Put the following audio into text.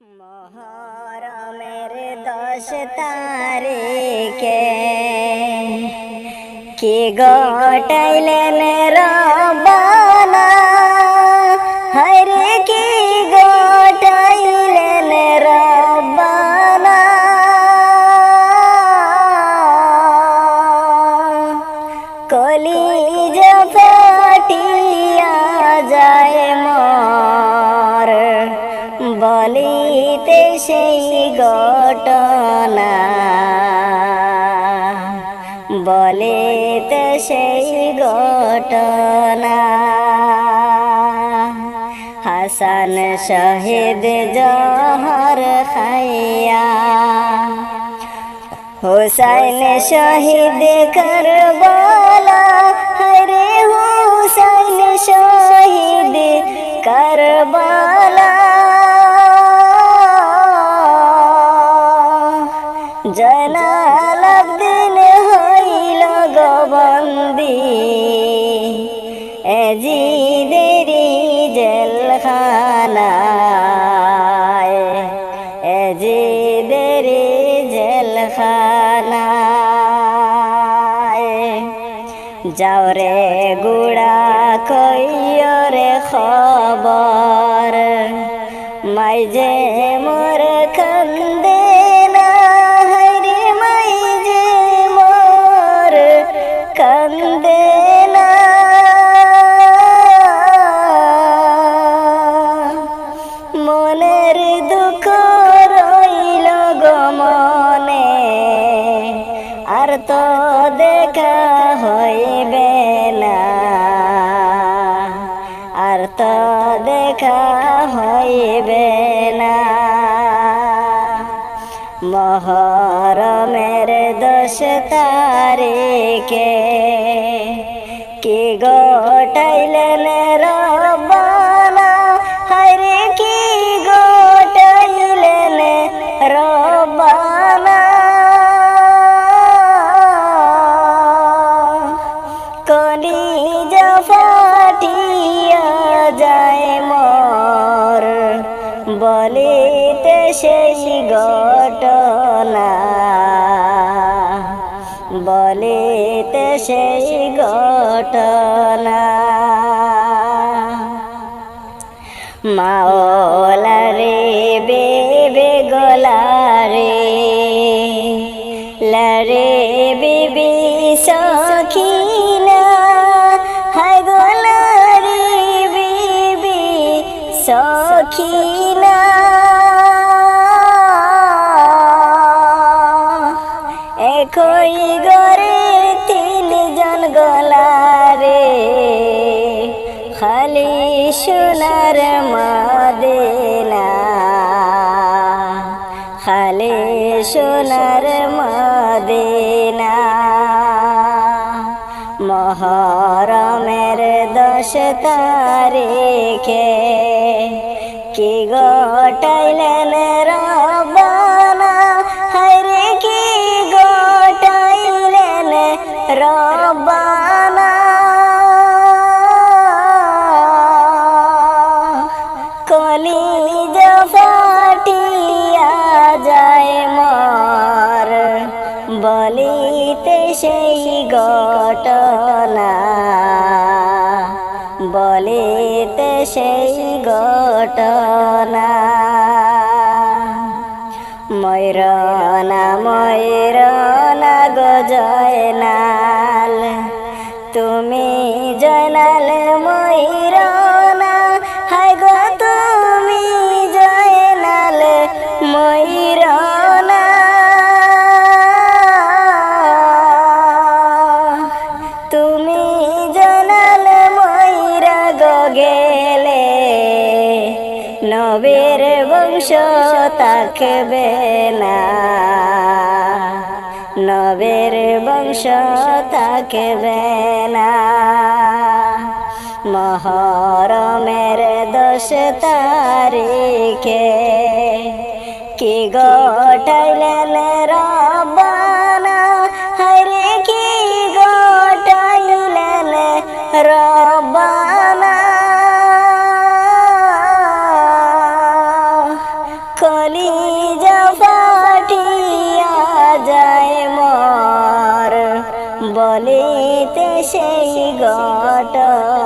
মহরমের দশ তারিখে কি গটাইলেন রবানা হরে কি গটাইলেন রবানা কলি বলিতে সেই ঘটনা। বলিতে সেই ঘটনা। হাসান শহীদ জহর খাইয়া, হুসাইন শহীদ করবালা হরে হুসাইন শহীদ করবালা। এজিদেরি জেলখানায় এজিদেরি জেলখানায়। যাও রে গুড়া কইরে খবর মাই যে মোর খন্দে আর তো দেখা হইবে না। আর তো দেখা হইবে না। মহরমের দশ তারিখে কি গোটাইলেন রবানা বলিতে সেই ঘটনা। বলিতে সেই ঘটনা। মাওলারে বেবে গলারে লরে বিবি সখিনা সোনার মাদেনা। খালি সোনার মাদেনা। মহরমের দশ তারিখে কি গটাইলেন রবানা বলিতে সেই ঘটনা বলিতে সেই ঘটনা। ময়ূরনা ময়ূরনা গজয়নাল তুমি জয়নাল নবীর বংশ থাকবে না। নবীর বংশ থাকবে না। মহরমের দশ তারিখে কলিজা ফাটিয়া যায় মর বলিতে সেই ঘটনা